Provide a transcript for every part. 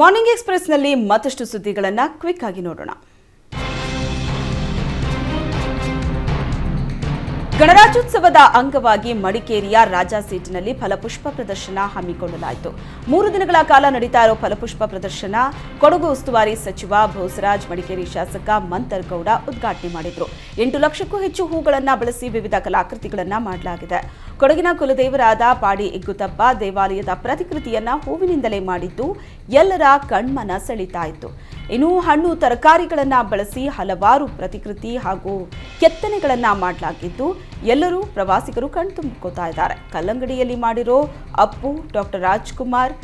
Morning ಎಕ್ಸ್ಪ್ರೆಸ್ನಲ್ಲಿ ಮತ್ತಷ್ಟು ಸುದ್ದಿಗಳನ್ನು quick ಆಗಿ ನೋಡೋಣ. ಗಣರಾಜ್ಯೋತ್ಸವದ ಅಂಗವಾಗಿ ಮಡಿಕೇರಿಯ ರಾಜಾ ಸೀಟಿನಲ್ಲಿ ಫಲಪುಷ್ಪ ಪ್ರದರ್ಶನ ಹಮ್ಮಿಕೊಳ್ಳಲಾಯಿತು. ಮೂರು ದಿನಗಳ ಕಾಲ ನಡೀತಾ ಇರೋ ಫಲಪುಷ್ಪ ಪ್ರದರ್ಶನ ಕೊಡಗು ಉಸ್ತುವಾರಿ ಸಚಿವ ಭೋಸರಾಜ್, ಮಡಿಕೇರಿ ಶಾಸಕ ಮಂತರ್ಗೌಡ ಉದ್ಘಾಟನೆ ಮಾಡಿದರು. ಎಂಟು ಲಕ್ಷಕ್ಕೂ ಹೆಚ್ಚು ಹೂಗಳನ್ನು ಬಳಸಿ ವಿವಿಧ ಕಲಾಕೃತಿಗಳನ್ನು ಮಾಡಲಾಗಿದೆ. ಕೊಡಗಿನ ಕುಲದೇವರಾದ ಪಾಡಿ ಇಗ್ಗುತಪ್ಪ ದೇವಾಲಯದ ಪ್ರತಿಕೃತಿಯನ್ನ ಹೂವಿನಿಂದಲೇ ಮಾಡಿದ್ದು ಎಲ್ಲರ ಕಣ್ಮನ ಸೆಳೀತಾ ಇತ್ತು. ಇನ್ನು ಹಣ್ಣು ತರಕಾರಿಗಳನ್ನು ಬಳಸಿ ಹಲವಾರು ಪ್ರತಿಕೃತಿ ಹಾಗೂ ಕೆತ್ತನೆಗಳನ್ನು ಮಾಡಲಾಗಿದ್ದು ಎಲ್ಲರೂ ಪ್ರವಾಸಿಗರು ಕಣ್ತುಂಬಿಕೋತಾ ಇದ್ದಾರೆ. ಕಲ್ಲಂಗಡಿಯಲ್ಲಿ ಮಾಡಿರೋ Appu doctor Rajkumar,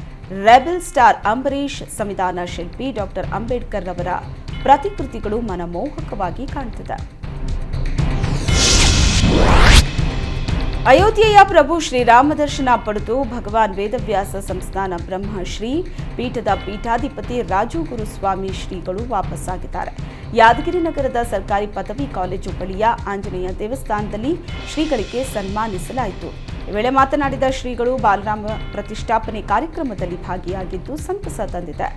rebel star Ambareesh, ಸಂವಿಧಾನ ಶಿಲ್ಪಿ ಡಾಕ್ಟರ್ ಅಂಬೇಡ್ಕರ್ ಅವರ ಪ್ರತಿಕೃತಿಗಳು ಮನಮೋಹಕವಾಗಿ ಕಾಣ್ತಿದೆ. ಅಯೋಧ್ಯೆಯ ಪ್ರಭು ಶ್ರೀರಾಮ ದರ್ಶನ ಪಡೆದು ಭಗವಾನ್ ವೇದವ್ಯಾಸ ಸಂಸ್ಥಾನ ಬ್ರಹ್ಮಶ್ರೀ, ಪೀಠದ ಪೀಠಾಧಿಪತಿ ರಾಜು ಗುರುಸ್ವಾಮಿ ಶ್ರೀಗಳು ವಾಪಸ್ಸಾಗಿದ್ದಾರೆ. ಯಾದಗಿರಿ ನಗರದ ಸರ್ಕಾರಿ ಪದವಿ ಕಾಲೇಜು ಬಳಿಯ ಆಂಜನೇಯ ದೇವಸ್ಥಾನದಲ್ಲಿ ಶ್ರೀಗಳಿಗೆ ಸನ್ಮಾನಿಸಲಾಯಿತು. ಈ ವೇಳೆ ಮಾತನಾಡಿದ ಶ್ರೀಗಳು ಬಾಲರಾಮ ಪ್ರತಿಷ್ಠಾಪನೆ ಕಾರ್ಯಕ್ರಮದಲ್ಲಿ ಭಾಗಿಯಾಗಿದ್ದು ಸಂತಸ ತಂದಿದೆ.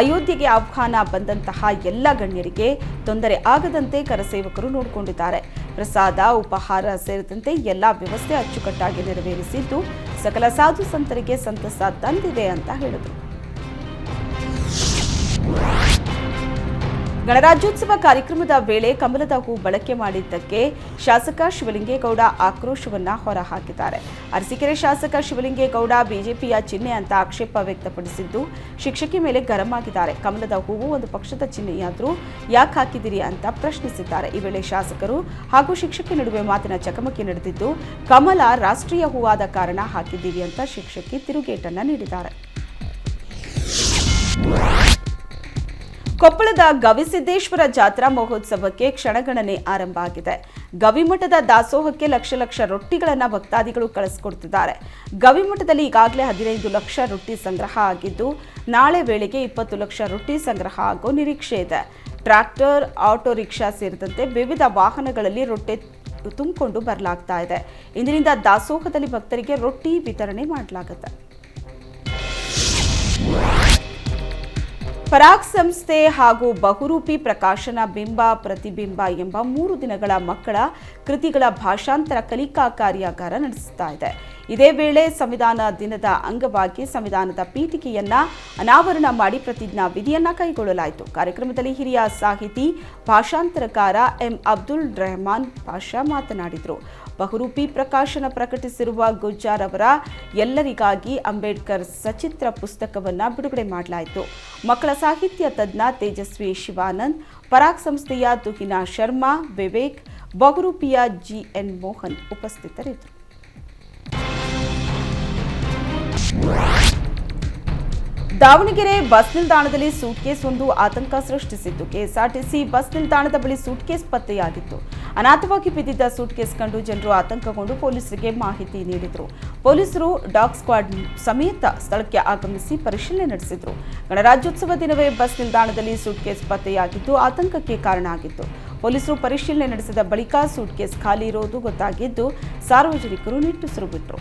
ಅಯೋಧ್ಯೆಗೆ ಆಹ್ವಾನ ಬಂದಂತಹ ಎಲ್ಲ ಗಣ್ಯರಿಗೆ ತೊಂದರೆ ಆಗದಂತೆ ಕರಸೇವಕರು ನೋಡಿಕೊಂಡಿದ್ದಾರೆ. ಪ್ರಸಾದ, ಉಪಹಾರ ಸೇರಿದಂತೆ ಎಲ್ಲ ವ್ಯವಸ್ಥೆ ಅಚ್ಚುಕಟ್ಟಾಗಿ ನೆರವೇರಿಸಿದ್ದು ಸಕಲ ಸಾಧು ಸಂತರಿಗೆ ಸಂತಸ ತಂದಿದೆ ಅಂತ ಹೇಳಿದರು. ಗಣರಾಜ್ಯೋತ್ಸವ ಕಾರ್ಯಕ್ರಮದ ವೇಳೆ ಕಮಲದ ಹೂ ಬಳಕೆ ಮಾಡಿದ್ದಕ್ಕೆ ಶಾಸಕ ಶಿವಲಿಂಗೇಗೌಡ ಆಕ್ರೋಶವನ್ನ ಹೊರಹಾಕಿದ್ದಾರೆ. ಅರಸೀಕೆರೆ ಶಾಸಕ ಶಿವಲಿಂಗೇಗೌಡ ಬಿಜೆಪಿಯ ಚಿಹ್ನೆ ಅಂತ ಆಕ್ಷೇಪ ವ್ಯಕ್ತಪಡಿಸಿದ್ದು, ಶಿಕ್ಷಕಿ ಮೇಲೆ ಗರಂ ಆಗಿದ್ದಾರೆ. ಕಮಲದ ಹೂವು ಒಂದು ಪಕ್ಷದ ಚಿಹ್ನೆಯಾದರೂ ಯಾಕೆ ಹಾಕಿದಿರಿ ಅಂತ ಪ್ರಶ್ನಿಸಿದ್ದಾರೆ. ಈ ವೇಳೆ ಶಾಸಕರು ಹಾಗೂ ಶಿಕ್ಷಕಿ ನಡುವೆ ಮಾತಿನ ಚಕಮಕಿ ನಡೆದಿದ್ದು, ಕಮಲ ರಾಷ್ಟ್ರೀಯ ಹೂವಾದ ಕಾರಣ ಹಾಕಿದ್ದೀರಿ ಅಂತ ಶಿಕ್ಷಕಿ ತಿರುಗೇಟನ್ನ ನೀಡಿದ್ದಾರೆ. ಕೊಪ್ಪಳದ ಗವಿಸಿದ್ದೇಶ್ವರ ಜಾತ್ರಾ ಮಹೋತ್ಸವಕ್ಕೆ ಕ್ಷಣಗಣನೆ ಆರಂಭ ಆಗಿದೆ. ಗವಿಮಠದ ದಾಸೋಹಕ್ಕೆ ಲಕ್ಷ ಲಕ್ಷ ರೊಟ್ಟಿಗಳನ್ನು ಭಕ್ತಾದಿಗಳು ಕಳಿಸ್ಕೊಡ್ತಿದ್ದಾರೆ. ಗವಿಮಠದಲ್ಲಿ ಈಗಾಗಲೇ ಹದಿನೈದು ಲಕ್ಷ ರೊಟ್ಟಿ ಸಂಗ್ರಹ ಆಗಿದ್ದು, ನಾಳೆ ವೇಳೆಗೆ ಇಪ್ಪತ್ತು ಲಕ್ಷ ರೊಟ್ಟಿ ಸಂಗ್ರಹ ಆಗೋ ನಿರೀಕ್ಷೆ ಇದೆ. ಟ್ರ್ಯಾಕ್ಟರ್, ಆಟೋ ರಿಕ್ಷಾ ಸೇರಿದಂತೆ ವಿವಿಧ ವಾಹನಗಳಲ್ಲಿ ರೊಟ್ಟಿ ತುಂಬಿಕೊಂಡು ಬರಲಾಗ್ತಾ ಇದೆ. ಇಂದಿನಿಂದ ದಾಸೋಹದಲ್ಲಿ ಭಕ್ತರಿಗೆ ರೊಟ್ಟಿ ವಿತರಣೆ ಮಾಡಲಾಗುತ್ತೆ. ಪರಾಗ್ ಸಂಸ್ಥೆ ಹಾಗೂ ಬಹುರೂಪಿ ಪ್ರಕಾಶನ ಬಿಂಬ, ಪ್ರತಿಬಿಂಬ ಎಂಬ ಮೂರು ದಿನಗಳ ಮಕ್ಕಳ ಕೃತಿಗಳ ಭಾಷಾಂತರ ಕಲಿಕಾ ಕಾರ್ಯಾಗಾರ ನಡೆಸುತ್ತಾ ಇದೆ. ಇದೇ ವೇಳೆ ಸಂವಿಧಾನ ದಿನದ ಅಂಗವಾಗಿ ಸಂವಿಧಾನದ ಪೀಠಿಕೆಯನ್ನ ಅನಾವರಣ ಮಾಡಿ ಪ್ರತಿಜ್ಞಾ ವಿಧಿಯನ್ನ ಕೈಗೊಳ್ಳಲಾಯಿತು. ಕಾರ್ಯಕ್ರಮದಲ್ಲಿ ಹಿರಿಯ ಸಾಹಿತಿ, ಭಾಷಾಂತರಕಾರ ಎಂ. ಅಬ್ದುಲ್ ರೆಹಮಾನ್ ಪಾಷಾ ಮಾತನಾಡಿದರು. ಬಹುರೂಪಿ ಪ್ರಕಾಶನ ಪ್ರಕಟಿಸಿರುವ ಗುಜ್ಜಾರ್ ಅವರ ಎಲ್ಲರಿಗಾಗಿ ಅಂಬೇಡ್ಕರ್ ಸಚಿತ್ರ ಪುಸ್ತಕವನ್ನ ಬಿಡುಗಡೆ ಮಾಡಲಾಯಿತು. ಮಕ್ಕಳ ಸಾಹಿತ್ಯ ತಜ್ಞ ತೇಜಸ್ವಿ ಶಿವಾನಂದ್, ಪರಾಗ್ ಸಂಸ್ಥೆಯ ತುಹಿನಾ ಶರ್ಮಾ, ವಿವೇಕ್, ಬಹುರೂಪಿಯ ಜಿಎನ್ ಮೋಹನ್ ಉಪಸ್ಥಿತರಿದ್ದರು. ದಾವಣಗೆರೆ ಬಸ್ ನಿಲ್ದಾಣದಲ್ಲಿ ಸೂಟ್ಕೇಸ್ ಒಂದು ಆತಂಕ ಸೃಷ್ಟಿಸಿತ್ತು. ಕೆಎಸ್ಆರ್ಟಿಸಿ ಬಸ್ ನಿಲ್ದಾಣದ ಬಳಿ ಸೂಟ್ಕೇಸ್ ಪತ್ತೆಯಾಗಿತ್ತು. ಅನಾಥವಾಗಿ ಬಿದ್ದಿದ್ದ ಸೂಟ್ಕೇಸ್ ಕಂಡು ಜನರು ಆತಂಕಗೊಂಡು ಪೊಲೀಸರಿಗೆ ಮಾಹಿತಿ ನೀಡಿದರು. ಪೊಲೀಸರು ಡಾಗ್ ಸ್ಕ್ವಾಡ್ ಸಮೇತ ಸ್ಥಳಕ್ಕೆ ಆಗಮಿಸಿ ಪರಿಶೀಲನೆ ನಡೆಸಿದರು. ಗಣರಾಜ್ಯೋತ್ಸವ ದಿನವೇ ಬಸ್ ನಿಲ್ದಾಣದಲ್ಲಿ ಸೂಟ್ಕೇಸ್ ಪತ್ತೆಯಾಗಿದ್ದು ಆತಂಕಕ್ಕೆ ಕಾರಣ ಆಗಿತ್ತು. ಪೊಲೀಸರು ಪರಿಶೀಲನೆ ನಡೆಸಿದ ಬಳಿಕ ಸೂಟ್ಕೇಸ್ ಖಾಲಿ ಇರೋದು ಗೊತ್ತಾಗಿದ್ದು ಸಾರ್ವಜನಿಕರು ನಿಟ್ಟುಸಿರು ಬಿಟ್ಟರು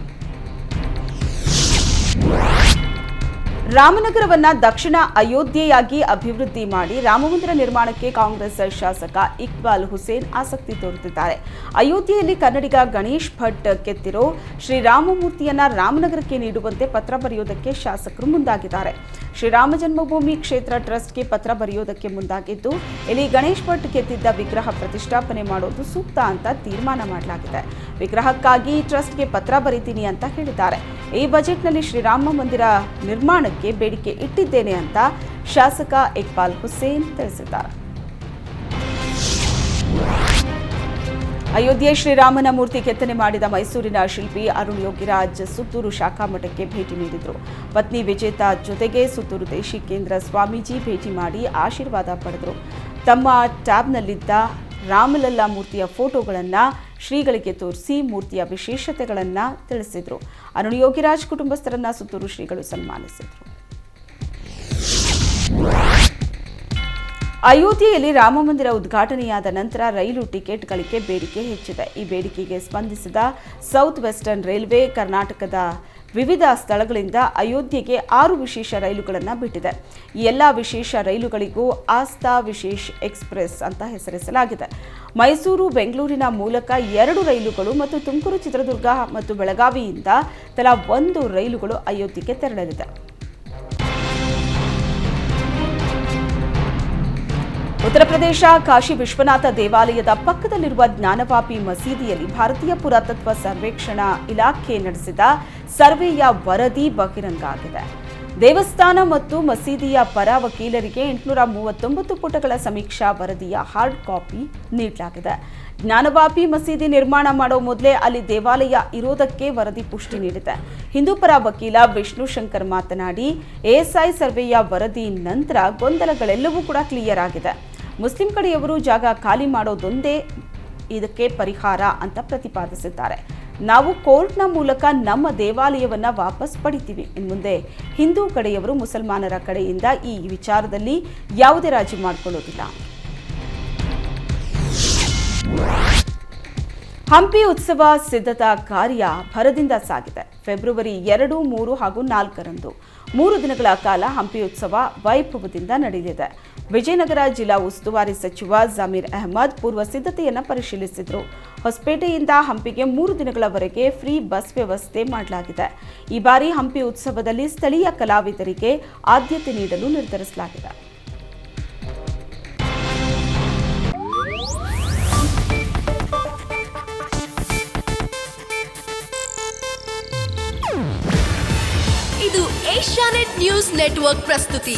ರಾಮನಗರವನ್ನ ದಕ್ಷಿಣ ಅಯೋಧ್ಯೆಯಾಗಿ ಅಭಿವೃದ್ಧಿ ಮಾಡಿ ರಾಮಮಂದಿರ ನಿರ್ಮಾಣಕ್ಕೆ ಕಾಂಗ್ರೆಸ್ ಶಾಸಕ ಇಕ್ಬಾಲ್ ಹುಸೇನ್ ಆಸಕ್ತಿ ತೋರುತ್ತಿದ್ದಾರೆ. ಅಯೋಧ್ಯೆಯಲ್ಲಿ ಕನ್ನಡಿಗ ಗಣೇಶ್ ಭಟ್ ಕೆತ್ತಿರೋ ಶ್ರೀರಾಮಮೂರ್ತಿಯನ್ನ ರಾಮನಗರಕ್ಕೆ ನೀಡುವಂತೆ ಪತ್ರ ಬರೆಯುವುದಕ್ಕೆ ಶಾಸಕರು ಮುಂದಾಗಿದ್ದಾರೆ. ಶ್ರೀರಾಮ ಜನ್ಮಭೂಮಿ ಕ್ಷೇತ್ರ ಟ್ರಸ್ಟ್ಗೆ ಪತ್ರ ಬರೆಯೋದಕ್ಕೆ ಮುಂದಾಗಿದ್ದು, ಇಲ್ಲಿ ಗಣೇಶ್ ಭಟ್ ಕೆತ್ತಿದ್ದ ವಿಗ್ರಹ ಪ್ರತಿಷ್ಠಾಪನೆ ಮಾಡೋದು ಸೂಕ್ತ ಅಂತ ತೀರ್ಮಾನ ಮಾಡಲಾಗಿದೆ. ವಿಗ್ರಹಕ್ಕಾಗಿ ಟ್ರಸ್ಟ್ಗೆ ಪತ್ರ ಬರೀತೀನಿ ಅಂತ ಹೇಳಿದ್ದಾರೆ. ಈ ಬಜೆಟ್ನಲ್ಲಿ ಶ್ರೀರಾಮ ಮಂದಿರ ನಿರ್ಮಾಣಕ್ಕೆ ಬೇಡಿಕೆ ಇಟ್ಟಿದ್ದೇನೆ ಅಂತ ಶಾಸಕ ಇಕ್ಬಾಲ್ ಹುಸೇನ್ ತಿಳಿಸಿದ್ದಾರೆ. ಅಯೋಧ್ಯೆ ಶ್ರೀರಾಮನ ಮೂರ್ತಿ ಕೆತ್ತನೆ ಮಾಡಿದ ಮೈಸೂರಿನ ಶಿಲ್ಪಿ ಅರುಣ್ ಯೋಗಿರಾಜ್ ಸುತ್ತೂರು ಶಾಖಾ ಮಠಕ್ಕೆ ಭೇಟಿ ನೀಡಿದರು. ಪತ್ನಿ ವಿಜೇತಾ ಜೊತೆಗೆ ಸುತ್ತೂರು ದೇಶಿಕೇಂದ್ರ ಸ್ವಾಮೀಜಿ ಭೇಟಿ ಮಾಡಿ ಆಶೀರ್ವಾದ ಪಡೆದರು. ತಮ್ಮ ಟ್ಯಾಬ್ನಲ್ಲಿದ್ದ ರಾಮಲಲ್ಲಾ ಮೂರ್ತಿಯ ಫೋಟೋಗಳನ್ನು ಶ್ರೀಗಳಿಗೆ ತೋರಿಸಿ ಮೂರ್ತಿಯ ವಿಶೇಷತೆಗಳನ್ನು ತಿಳಿಸಿದರು. ಅರುಣ್ ಯೋಗಿರಾಜ್ ಕುಟುಂಬಸ್ಥರನ್ನ ಸುತ್ತೂರು ಶ್ರೀಗಳು ಸನ್ಮಾನಿಸಿದರು. ಅಯೋಧ್ಯೆಯಲ್ಲಿ ರಾಮಮಂದಿರ ಉದ್ಘಾಟನೆಯಾದ ನಂತರ ರೈಲು ಟಿಕೆಟ್ಗಳಿಗೆ ಬೇಡಿಕೆ ಹೆಚ್ಚಿದೆ. ಈ ಬೇಡಿಕೆಗೆ ಸ್ಪಂದಿಸಿದ ಸೌತ್ ವೆಸ್ಟರ್ನ್ ರೈಲ್ವೆ ಕರ್ನಾಟಕದ ವಿವಿಧ ಸ್ಥಳಗಳಿಂದ ಅಯೋಧ್ಯೆಗೆ ಆರು ವಿಶೇಷ ರೈಲುಗಳನ್ನು ಬಿಟ್ಟಿದೆ. ಈ ಎಲ್ಲ ವಿಶೇಷ ರೈಲುಗಳಿಗೂ ಆಸ್ತಾ ವಿಶೇಷ್ ಎಕ್ಸ್ಪ್ರೆಸ್ ಅಂತ ಹೆಸರಿಸಲಾಗಿದೆ. ಮೈಸೂರು, ಬೆಂಗಳೂರಿನ ಮೂಲಕ ಎರಡು ರೈಲುಗಳು ಮತ್ತು ತುಮಕೂರು ಚಿತ್ರದುರ್ಗ ಮತ್ತು ಬೆಳಗಾವಿಯಿಂದ ತಲಾ ಒಂದು ರೈಲುಗಳು ಅಯೋಧ್ಯೆಗೆ ತೆರಳಲಿದೆ. ಉತ್ತರ ಪ್ರದೇಶ, ಕಾಶಿ ವಿಶ್ವನಾಥ ದೇವಾಲಯದ ಪಕ್ಕದಲ್ಲಿರುವ ಜ್ಞಾನವಾಪಿ ಮಸೀದಿಯಲ್ಲಿ ಭಾರತೀಯ ಪುರಾತತ್ವ ಸರ್ವೇಕ್ಷಣಾ ಇಲಾಖೆ ನಡೆಸಿದ ಸರ್ವೆಯ ವರದಿ ಬಹಿರಂಗ ಆಗಿದೆ ದೇವಸ್ಥಾನ ಮತ್ತು ಮಸೀದಿಯ ಪರ ವಕೀಲರಿಗೆ ಎಂಟುನೂರ ಮೂವತ್ತೊಂಬತ್ತು ಪುಟಗಳ ಸಮೀಕ್ಷಾ ವರದಿಯ ಹಾರ್ಡ್ ಕಾಪಿ ನೀಡಲಾಗಿದೆ. ಜ್ಞಾನವಾಪಿ ಮಸೀದಿ ನಿರ್ಮಾಣ ಮಾಡೋ ಮೊದಲೇ ಅಲ್ಲಿ ದೇವಾಲಯ ಇರೋದಕ್ಕೆ ವರದಿ ಪುಷ್ಟಿ ನೀಡಿದೆ. ಹಿಂದೂ ಪರ ವಕೀಲ ವಿಷ್ಣು ಶಂಕರ್ ಮಾತನಾಡಿ, ಎಎಸ್ಐ ಸರ್ವೆಯ ವರದಿ ನಂತರ ಗೊಂದಲಗಳೆಲ್ಲವೂ ಕೂಡ ಕ್ಲಿಯರ್ ಆಗಿದೆ. ಮುಸ್ಲಿಂ ಕಡೆಯವರು ಜಾಗ ಖಾಲಿ ಮಾಡೋದೊಂದೇ ಇದಕ್ಕೆ ಪರಿಹಾರ ಅಂತ ಪ್ರತಿಪಾದಿಸಿದ್ದಾರೆ. ನಾವು ಕೋರ್ಟ್ನ ಮೂಲಕ ನಮ್ಮ ದೇವಾಲಯವನ್ನ ವಾಪಸ್ ಪಡಿತೀವಿ. ಮುಂದೆ ಹಿಂದೂ ಕಡೆಯವರು ಮುಸಲ್ಮಾನರ ಕಡೆಯಿಂದ ಈ ವಿಚಾರದಲ್ಲಿ ಯಾವುದೇ ರಾಜಿ ಮಾಡಿಕೊಳ್ಳೋದಿಲ್ಲ. ಹಂಪಿ ಉತ್ಸವ ಸಿದ್ಧತಾ ಕಾರ್ಯ ಭರದಿಂದ ಸಾಗಿದೆ. ಫೆಬ್ರವರಿ ಎರಡು, ಮೂರು ಹಾಗೂ ನಾಲ್ಕರಂದು ಮೂರು ದಿನಗಳ ಕಾಲ ಹಂಪಿ ಉತ್ಸವ ವೈಭವದಿಂದ ನಡೆಯಲಿದೆ ವಿಜಯನಗರ ಜಿಲ್ಲಾ ಉಸ್ತುವಾರಿ ಸಚಿವ ಜಮೀರ್ ಅಹಮದ್ ಪೂರ್ವ ಸಿದ್ಧತೆಯನ್ನು ಪರಿಶೀಲಿಸಿದರು. ಹೊಸಪೇಟೆಯಿಂದ ಹಂಪಿಗೆ ಮೂರು ದಿನಗಳವರೆಗೆ ಫ್ರೀ ಬಸ್ ವ್ಯವಸ್ಥೆ ಮಾಡಲಾಗಿದೆ. ಈ ಬಾರಿ ಹಂಪಿ ಉತ್ಸವದಲ್ಲಿ ಸ್ಥಳೀಯ ಕಲಾವಿದರಿಗೆ ಆದ್ಯತೆ ನೀಡಲು ನಿರ್ಧರಿಸಲಾಗಿದೆ. ಇದು ಏಷ್ಯಾನೆಟ್ ನ್ಯೂಸ್ ನೆಟ್ವರ್ಕ್ ಪ್ರಸ್ತುತಿ.